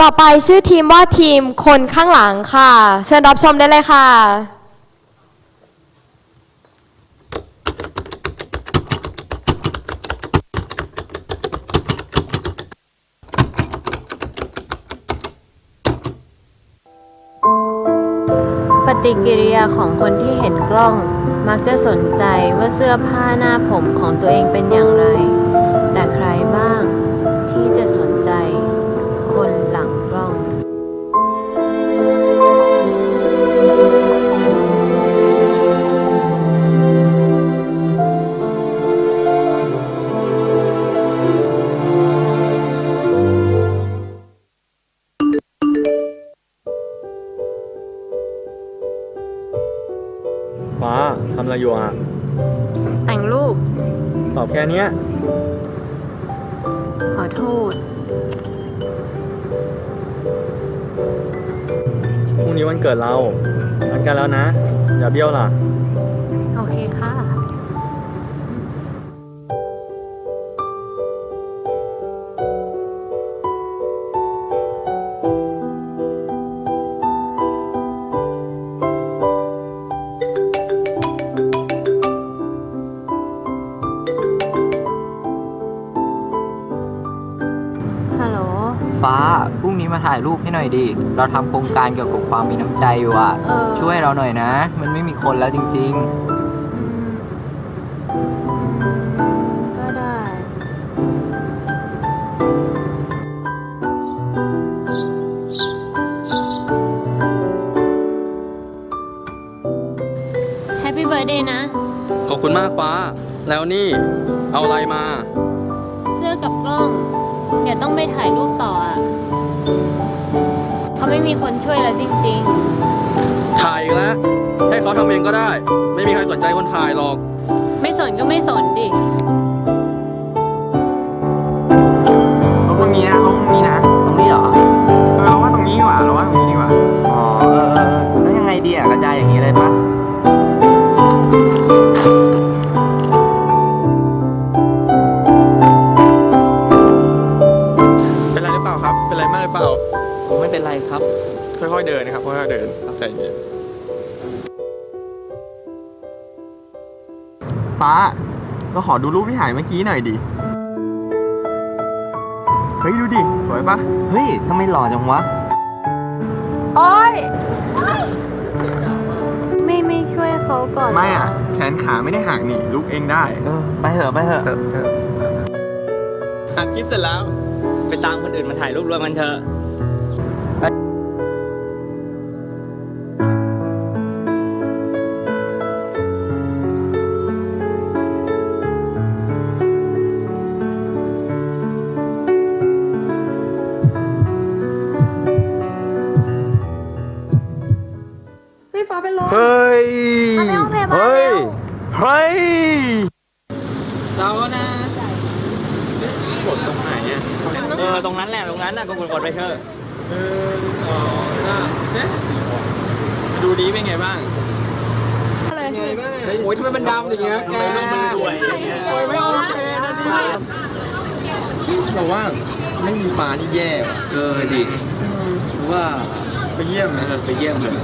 ต่อไปชื่อทีมว่าทีมคนข้างหลังค่ะ เชิญรับชมได้เลยค่ะ ปฏิกิริยาของคนที่เห็นกล้อง มักจะสนใจว่าเสื้อผ้าหน้าผมของตัวเองเป็นอย่างไร วันเกิดเรานัดกันแล้วนะ อย่าเบี้ยวล่ะ ถ่ายรูปให้หน่อยดิเราทำโครงการเกี่ยวกับความมีน้ำใจอยู่อะเออ ช่วยเราหน่อยนะ มันไม่มีคนแล้วจริง ก็ได้ แฮปปี้เบิร์ดเดย์นะ ขอบคุณมากฟ้า แล้วนี่เอาอะไรมา เสื้อกับกล้อง เดี๋ยวต้องไปถ่ายรูปต่ออะเขา ไม่มีคนช่วยแล้วจริง ถ่ายอีกแล้ว ให้เขาทำเองก็ได้ ไม่มีใครสนใจคนถ่ายหรอก ๆ ไม่สนก็ไม่สนดิ ไม่เป็นไรครับ ค่อยๆเดินนะครับค่อยๆเดินใจเย็นฟ้าเราขอดูรูปที่ถ่ายเมื่อกี้หน่อยดิ เฮ้ย ดูดิ สวยปะเฮ้ยทำไมหล่อจังวะ โอ๊ย ไม่ไม่ช่วยเขาก่อนไม่อะเหรแขนขาไม่ได้หักนี่ลุกเองได้เออไปเถอะไปเถอะอัดคลิปเสร็จแล้ว ไปตามคนอื่นมาถ่ายรูปรวมกันเถอะ เดูดีเป็นไงบ้างไงบ้างโอ้ยทำไมมันดำอย่างเงี้ยแกมันรวยอย่างเงี้ยโอ้ยไม่โอเคนะดิเราว่าไม่มีฟ้านี่แย่ว่ะเออดิว่าไปเยี่ยมนะไปเยี่ยมเลย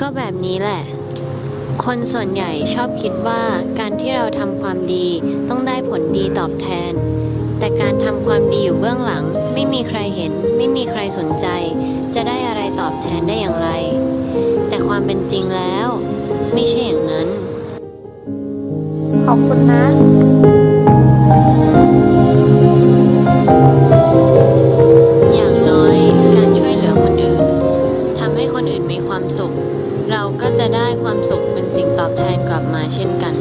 ก็แบบนี้แหละ คนส่วนใหญ่ชอบคิดว่าการที่เราทำความดีต้องได้ผลดีตอบแทน แต่การทำความดีอยู่เบื้องหลัง ไม่มีใครเห็น ไม่มีใครสนใจ จะได้อะไรตอบแทนได้อย่างไร แต่ความเป็นจริงแล้ว ไม่ใช่อย่างนั้น ขอบคุณนะ เราก็จะได้ความสุขเป็นสิ่งตอบแทนกลับมาเช่นกัน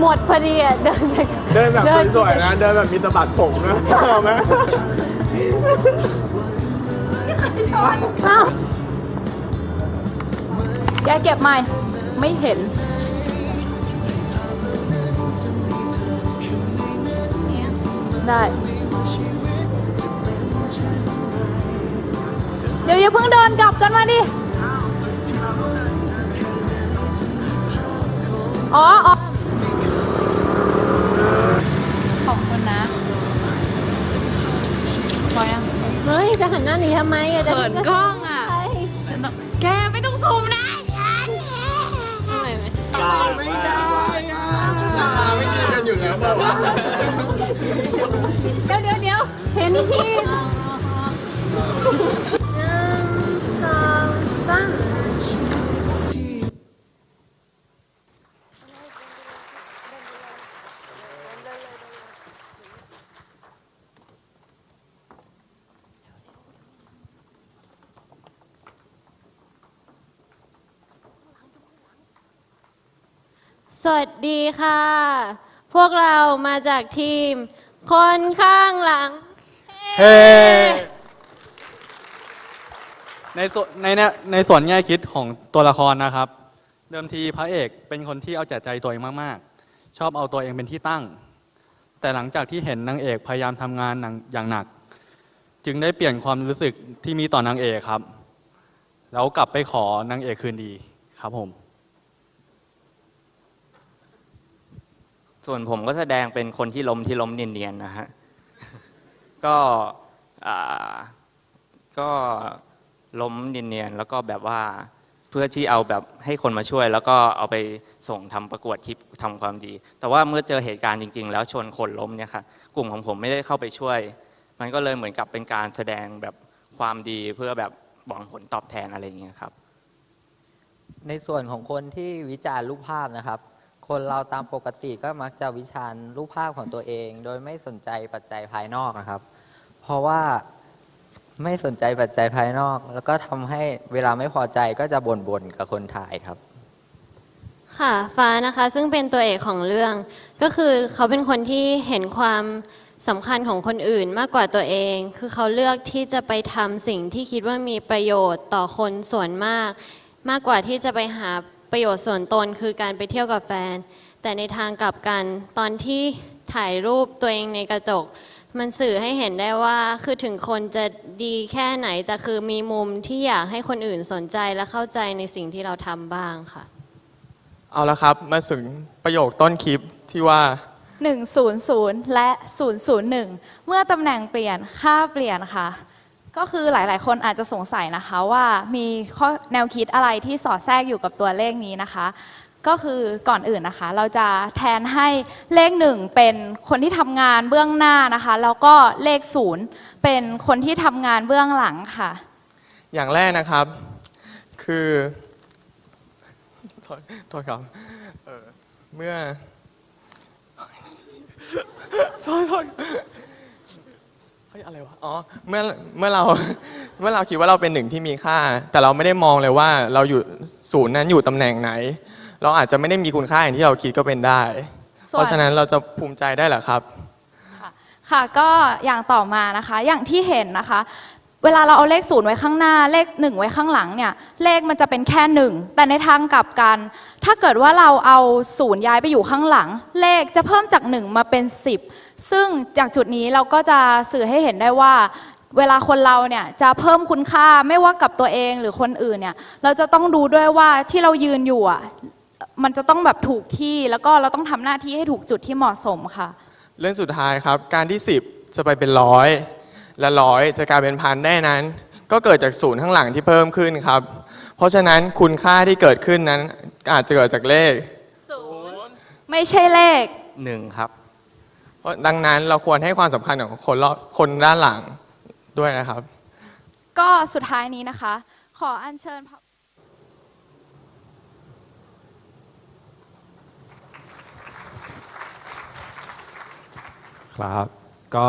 หมดพอดีอะเดินไปเดินแบบสวยๆนะ เดินแบบมีตะบัดผมนะชอบไหมอ้าวแกเก็บใหม่ไม่เห็น ได้ เดี๋ยวอย่าเพิ่งเดินกลับกันมาดิ อ๋ออ๋อขอบคุณนะพอยังเฮ้ย จะหันหน้าหนีทำไมอะจะเปิดกล้องอะใช่แกไม่ต้องซูมนะทำไมไหมไม่ได้อะไม่ดีกันอยู่แล้วเปล่าวะเดี๋ยวเดี๋ยวเดี๋ยวเห็นพี่หนึ่งสองสาม สวัสดีค่ะ พวกเรามาจากทีม คนข้างหลัง เฮ้ในส่วนในเนี่ยในส่วนแง่คิดของตัวละครนะครับ เดิมทีพระเอกเป็นคนที่เอาแต่ใจตัวเองมากๆ ชอบเอาตัวเองเป็นที่ตั้ง แต่หลังจากที่เห็นนางเอกพยายามทำงานหนังอย่างหนัก จึงได้เปลี่ยนความรู้สึกที่มีต่อนางเอกครับ แล้วกลับไปขอนางเอกคืนดีครับผม ส่วนผมก็แสดงเป็นคนที่ล้มที่ล้มเนียนๆนะฮะ ก็ก็ล้มเนียนๆแล้วก็แบบว่าเพื่อที่เอาแบบให้คนมาช่วย แล้วก็เอาไปส่งทำประกวดคลิปทำความดี แต่ว่าเมื่อเจอเหตุการณ์จริง ๆ แล้วชนคนล้มเนี่ยค่ะกลุ่มของผมไม่ได้เข้าไปช่วย มันก็เลยเหมือนกับเป็นการแสดงแบบความดีเพื่อแบบหวังผลตอบแทนอะไรอย่างเงี้ยครับ ในส่วนของคนที่วิจารณ์รูปภาพนะครับ คนเราตามปกติก็มักจะวิจารรูปภาพของตัวเอง โดยไม่สนใจปัจจัยภายนอกนะครับ เพราะว่าไม่สนใจปัจจัยภายนอก แล้วก็ทำให้เวลาไม่พอใจก็จะบ่นๆกับคนถ่ายครับ ค่ะฟ้านะคะซึ่งเป็นตัวเอกของเรื่อง ก็คือเขาเป็นคนที่เห็นความสำคัญของคนอื่นมากกว่าตัวเอง คือเขาเลือกที่จะไปทำสิ่งที่คิดว่ามีประโยชน์ต่อคนส่วนมาก มากกว่าที่จะไปหา ประโยชน์ส่วนตนคือการไปเที่ยวกับแฟน แต่ในทางกลับกันตอนที่ถ่ายรูปตัวเองในกระจก มันสื่อให้เห็นได้ว่าคือถึงคนจะดีแค่ไหน แต่คือมีมุมที่อยากให้คนอื่นสนใจและเข้าใจในสิ่งที่เราทำบ้างค่ะ เอาละครับมาถึงประโยคต้นคลิปที่ว่า 100 และ 001 เมื่อตำแหน่งเปลี่ยนค่าเปลี่ยนค่ะ ก็คือหลาย ๆ คนอาจจะสงสัยนะคะว่ามีข้อแนวคิดอะไรที่สอดแทรกอยู่กับตัวเลขนี้นะคะ ก็คือก่อนอื่นนะคะ เราจะแทนให้เลขหนึ่งเป็นคนที่ทำงานเบื้องหน้านะคะ แล้วก็เลขศูนย์เป็นคนที่ทำงานเบื้องหลังค่ะ อย่างแรกนะครับ คือโทษโทษครับเอ่อเมื่อ โทษโทษ เฮ้ยอะไรวะ อ๋อ เมื่อเมื่อเราเมื่อเราคิดว่าเราเป็นหนึ่งที่มีค่า แต่เราไม่ได้มองเลยว่าเราอยู่ศูนย์นั้นอยู่ตำแหน่งไหน เราอาจจะไม่ได้มีคุณค่าอย่างที่เราคิดก็เป็นได้ ส่วน เพราะฉะนั้นเราจะภูมิใจได้เหรอครับ ค่ะก็อย่างต่อมานะคะอย่างที่เห็นนะคะ เวลาเราเอาเลขศูนย์ไว้ข้างหน้า เลขหนึ่งไว้ข้างหลังเนี่ยเลขมันจะเป็นแค่หนึ่งแต่ในทางกลับกัน ถ้าเกิดว่าเราเอาศูนย์ย้ายไปอยู่ข้างหลัง เลขจะเพิ่มจากหนึ่งมาเป็น10ซึ่งจากจุดนี้เราก็จะสื่อให้เห็นได้ว่า เวลาคนเราเนี่ยจะเพิ่มคุณค่าไม่ว่ากับตัวเองหรือคนอื่นเนี่ยเราจะต้องดูด้วยว่าที่เรายืนอยู่อะมันจะต้องแบบถูกที่แล้วก็เราต้องทำหน้าที่ให้ถูกจุดที่เหมาะสมค่ะ เรื่องสุดท้ายครับการที่ 10 จะไปเป็นร้อย ละร้อยจะกลายเป็นพันได้นั้น ก็เกิดจากศูนย์ข้างหลังที่เพิ่มขึ้นครับ เพราะฉะนั้นคุณค่าที่เกิดขึ้นนั้น อาจจะเกิดจากเลขศูนย์ไม่ใช่เลข หนึ่งครับ เพราะดังนั้นเราควรให้ความสำคัญของคนรอบคนด้านหลังด้วยนะครับ ก็สุดท้ายนี้นะคะ ขออัญเชิญพระครับ ก็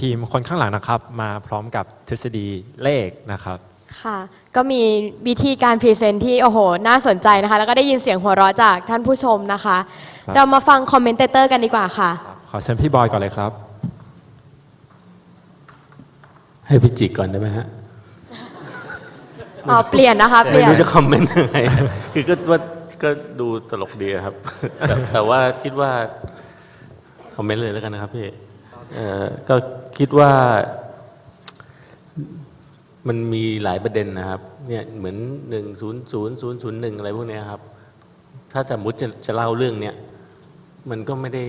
ทีมคนข้างหลังนะครับ มาพร้อมกับทฤษฎีเลขนะครับ ค่ะ ก็มีวิธีการพรีเซนต์ที่โอ้โห น่าสนใจนะคะ แล้วก็ได้ยินเสียงหัวเราะจากท่านผู้ชมนะคะ ครับ เรามาฟังคอมเมนเตอร์กันดีกว่าค่ะ ขอเชิญพี่บอยก่อนเลยครับ ให้พี่จิกก่อนได้ไหมฮะ อ๋อ เปลี่ยนนะคะเปไม่ลี่ยน รู้จะคอมเมนต์ยังไง คือก็ว่าก็ดูตลกดีอะครับแต่แต่ว่าคิดว่า คอมเมนต์เลยแล้วกันนะครับพี่เอ่อ ก็คิดว่ามันมีหลายประเด็นนะครับเนี่ยเหมือนหนึ่งศูนย์ศูนย์ศูนย์ศูนย์หนึ่งอะไรพวกนี้ครับ ถ้าสมมติจะจะเล่าเรื่องเนี้ยมันก็ไม่ได้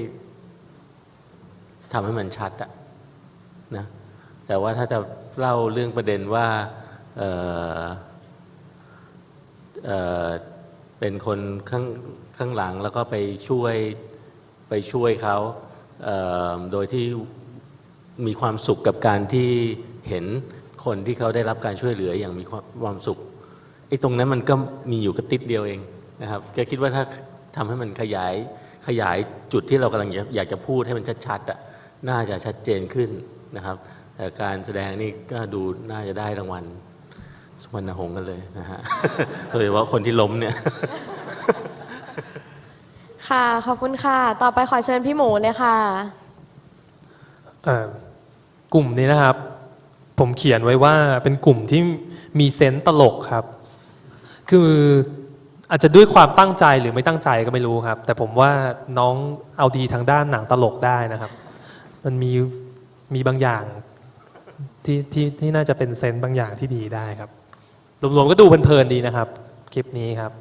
ทำให้มันชัดอะนะแต่ว่าถ้าจะเล่าเรื่องประเด็นว่าเออเออเป็นคนข้างข้างหลังแล้วก็ไปช่วยไปช่วยเขา โดยที่มีความสุขกับการที่เห็นคนที่เขาได้รับการช่วยเหลืออย่างมีความสุขไอ้ตรงนั้นมันก็มีอยู่กระติดเดียวเองนะครับก็คิดว่าถ้าทำให้มันขยายขยายจุดที่เรากำลังอยากจะพูดให้มันชัดๆอะน่าจะชัดเจนขึ้นนะครับแต่การแสดงนี่ก็ดูน่าจะได้รางวัลสุวรรณหงส์กันเลยนะฮะโดยเฉพาะคนที่ล้มเนี่ย ค่ะ ขอบคุณค่ะ ต่อไปขอเชิญพี่หมูเลยค่ะ เอ่อกลุ่มนี้นะครับ ผมเขียนไว้ว่าเป็นกลุ่มที่มีเซนส์ตลกครับ คืออาจจะด้วยความตั้งใจหรือไม่ตั้งใจก็ไม่รู้ครับ แต่ผมว่าน้องเอาดีทางด้านหนังตลกได้นะครับ มันมีมีบางอย่างที่ที่ที่น่าจะเป็นเซนส์บางอย่างที่ดีได้ครับรวมๆก็ดูเพลินๆดีนะครับ คลิปนี้ครับ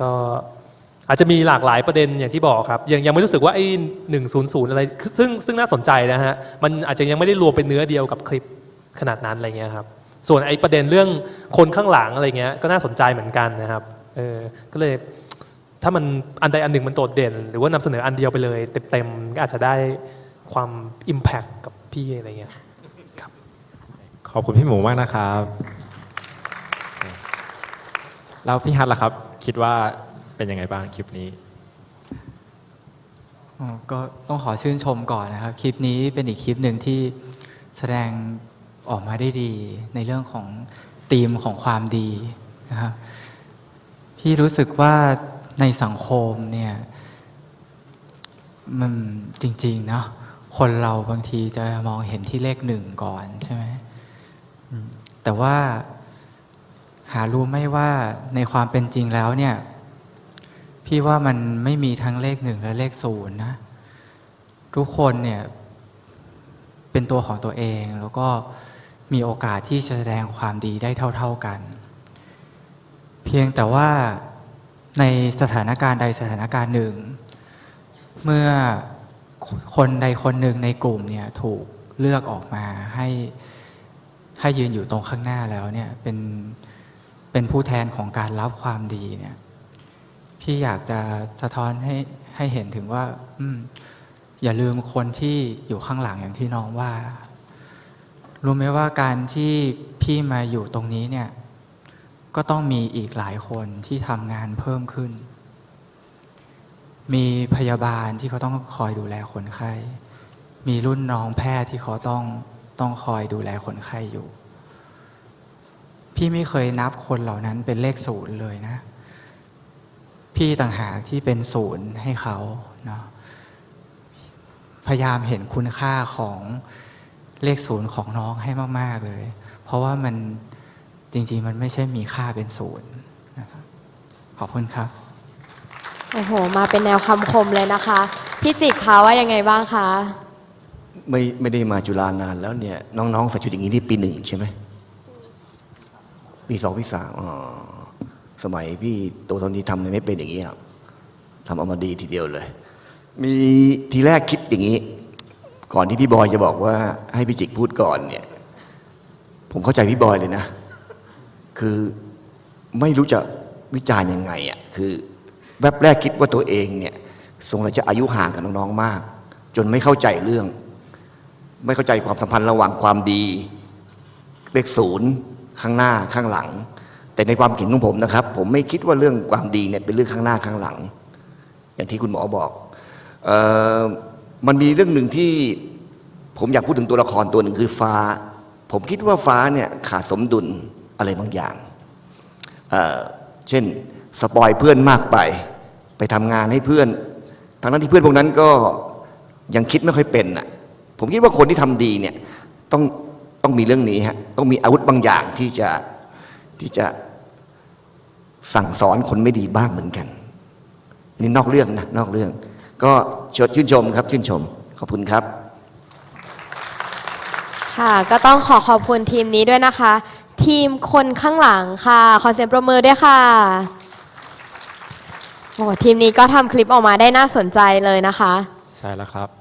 ก็ อาจจะมีหลากหลายประเด็นอย่างที่บอกครับ ยังยังไม่รู้สึกว่าไอ้หนึ่งศูนย์ศูนย์อะไรซึ่งซึ่งน่าสนใจนะฮะ มันอาจจะยังไม่ได้รวมเป็นเนื้อเดียวกับคลิปขนาดนั้นอะไรเงี้ยครับ ส่วนไอ้ประเด็นเรื่องคนข้างหลังอะไรเงี้ยก็น่าสนใจเหมือนกันนะครับเออก็เลยถ้ามันอันใดอันหนึ่งมันโดดเด่น หรือว่านำเสนออันเดียวไปเลยเต็มๆก็อาจจะได้ความ Impact กับพี่อะไรเงี้ยครับขอบคุณพี่หมูมากนะครับแล้วพี่ฮัทล่ะครับ คิดว่า เป็นยังไงบ้างคลิปนี้อ๋อก็ต้องขอชื่นชมก่อนนะครับ คลิปนี้เป็นอีกคลิปหนึ่งที่แสดงออกมาได้ดี ในเรื่องของธีมของความดีนะครับพี่รู้สึกว่าในสังคมเนี่ยมันจริงๆเนาะคนเราบางทีจะมองเห็นที่เลขหนึ่งก่อนใช่ไหมแต่ว่าหารู้ไม่ว่าในความเป็นจริงแล้วเนี่ย พี่ว่ามันไม่มีทั้งเลขหนึ่งและเลขศูนย์นะ ทุกคนเนี่ยเป็นตัวของตัวเองแล้วก็มีโอกาสที่จะแสดงความดีได้เท่า ๆกัน เพียงแต่ว่าในสถานการณ์ใดสถานการณ์หนึ่ง เมื่อคนใดคนหนึ่งในกลุ่มเนี่ยถูกเลือกออกมาให้ให้ยืนอยู่ตรงข้างหน้าแล้วเนี่ยเป็นเป็นผู้แทนของการรับความดีเนี่ย พี่อยากจะสะท้อนให้ให้เห็นถึงว่า อืม อย่าลืมคนที่อยู่ข้างหลังอย่างที่น้องว่า รู้ไหมว่าการที่พี่มาอยู่ตรงนี้เนี่ย ก็ต้องมีอีกหลายคนที่ทำงานเพิ่มขึ้น มีพยาบาลที่เขาต้องคอยดูแลคนไข้ มีรุ่นน้องแพทย์ที่เขาต้องต้องคอยดูแลคนไข้อยู่ พี่ไม่เคยนับคนเหล่านั้นเป็นเลขศูนย์เลยนะ พี่ต่างหากที่เป็นศูนย์ให้เขาเนาะพยายามเห็นคุณค่าของเลขศูนย์ของน้องให้มาก ๆ เลย เพราะว่ามันจริง ๆ มันไม่ใช่มีค่าเป็นศูนย์นะครับขอบคุณครับ โอ้โห มาเป็นแนวคำคมเลยนะคะ พี่จิกคะว่ายังไงบ้างคะ ไม่ไม่ได้มาจุฬานานแล้วเนี่ย น้อง ๆ ใส่ชุดอย่างนี้ที่ปีหนึ่งใช่ไหมปีสองปีสามอ๋อ สมัยพี่โตตอนนี้ทำอะไรไม่เป็นอย่างนี้ครับทำเอามาดีทีเดียวเลย มีทีแรกคิดอย่างนี้ ก่อนที่พี่บอยจะบอกว่าให้พี่จิกพูดก่อนเนี่ย ผมเข้าใจพี่บอยเลยนะ คือไม่รู้จะวิจารณ์ยังไงอะคือแวบแรกคิดว่าตัวเองเนี่ยสงสัยจะอายุห่างกับน้องๆมาก จนไม่เข้าใจเรื่อง ไม่เข้าใจความสัมพันธ์ระหว่างความดีเลขศูนย์ข้างหน้าข้างหลัง แต่ในความเห็นของผมนะครับ ผมไม่คิดว่าเรื่องความดีเนี่ยเป็นเรื่องข้างหน้าข้างหลัง อย่างที่คุณหมอบอกออมันมีเรื่องหนึ่งที่ผมอยากพูดถึงตัวละครตัวหนึ่งคือฟ้า ผมคิดว่าฟ้าเนี่ยขาดสมดุลอะไรบางอย่างเเช่นสปอยเพื่อนมากไป ไปทำงานให้เพื่อนทั้งนั้นที่เพื่อนพวกนั้นก็ยังคิดไม่ค่อยเป็นน่ะผมคิดว่าคนที่ทำดีเนี่ยต้องต้องมีเรื่องนี้ฮะต้องมีอาวุธบางอย่างที่จะที่จะ สั่งสอนคนไม่ดีบ้างเหมือนกัน นี่นอกเรื่องนะนอกเรื่อง ก็ชื่นชมครับ ชื่นชม ขอบคุณครับ ค่ะ ก็ต้องขอขอบคุณทีมนี้ด้วยนะคะ ทีมคนข้างหลังค่ะขอเสียงประมือด้วยค่ะโอ้ทีมนี้ก็ทำคลิปออกมาได้น่าสนใจเลยนะคะ ใช่แล้วครับ